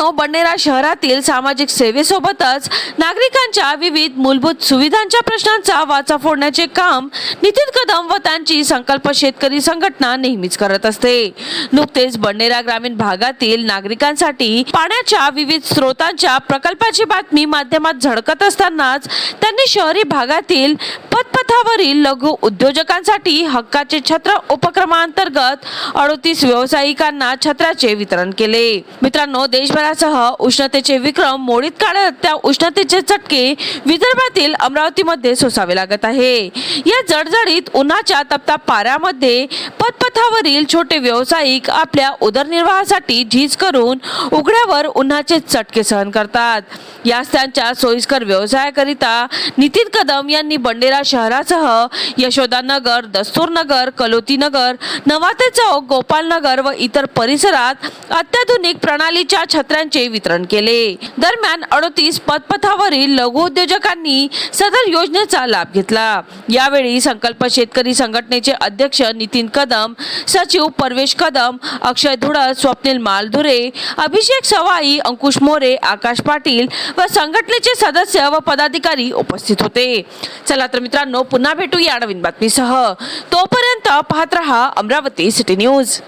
मित्रांनो बंडेरा शहरातील सामाजिक सेवेसोबतच नागरिकांच्या विविध मूलभूत सुविधांच्या प्रश्नांचा वाचा फोडण्याचे काम नितीन कदम व त्यांची संकल्प शेतकरी संघटना नेहमीच करत असते. नुकतेच बंडेरा ग्रामीण भागातील नागरिकांसाठी पाण्याच्या विविध स्रोतांच्या प्रकल्पाची बातमी माध्यमात झळकत असतानाच त्यांनी शहरी भागातील पथपथावरील लघु उद्योजकांसाठी हक्काचे छत्र उपक्रमांतर्गत अडोतीस व्यावसायिकांना छत्राचे वितरण केले. मित्रांनो देशभरासह उष्णतेचे विक्रम मोडीत काढत त्या उष्णतेचे चटके विदर्भातील अमरावतीमध्ये सोसावे लागत आहे. या जडजडीत उन्हाच्या तप्ता पाऱ्यामध्ये पथपथावरील छोटे व्यावसायिक आपल्या उदरनिर्वाहासाठी झीज करून उघड्यावर उन्हाचे चटके सहन करतात. याच त्यांच्या सोयीस्कर व्यवसायाकरिता नितीन कदम यांनी बंडेरा शहरासह यशोदानगर दस्तूरनगर कलोतीनगर नवाते चौक गोपालनगर व इतर परिसरात अत्याधुनिक प्रणालीच्या छत्र्यांचे वितरण केले. दरम्यान अडतीस पदपथावरील लघु उद्योजकांनी सदर योजनेचा लाभ घेतला. यावेळी संकल्प शेतकरी संघटनेचे अध्यक्ष नितीन कदम सचिव परवेश कदम अक्षय धुडस स्वप्नील मालधुरे अभिषेक सवाई अंकुश मोरे आकाश पाटील व संघटनेचे सदस्य व पदाधिकारी उपस्थित होते. चला तर मित्रांनो पुन्हा भेटू या नवीन बातमीसह. तोपर्यंत पाहत रहा अमरावती सिटी न्यूज.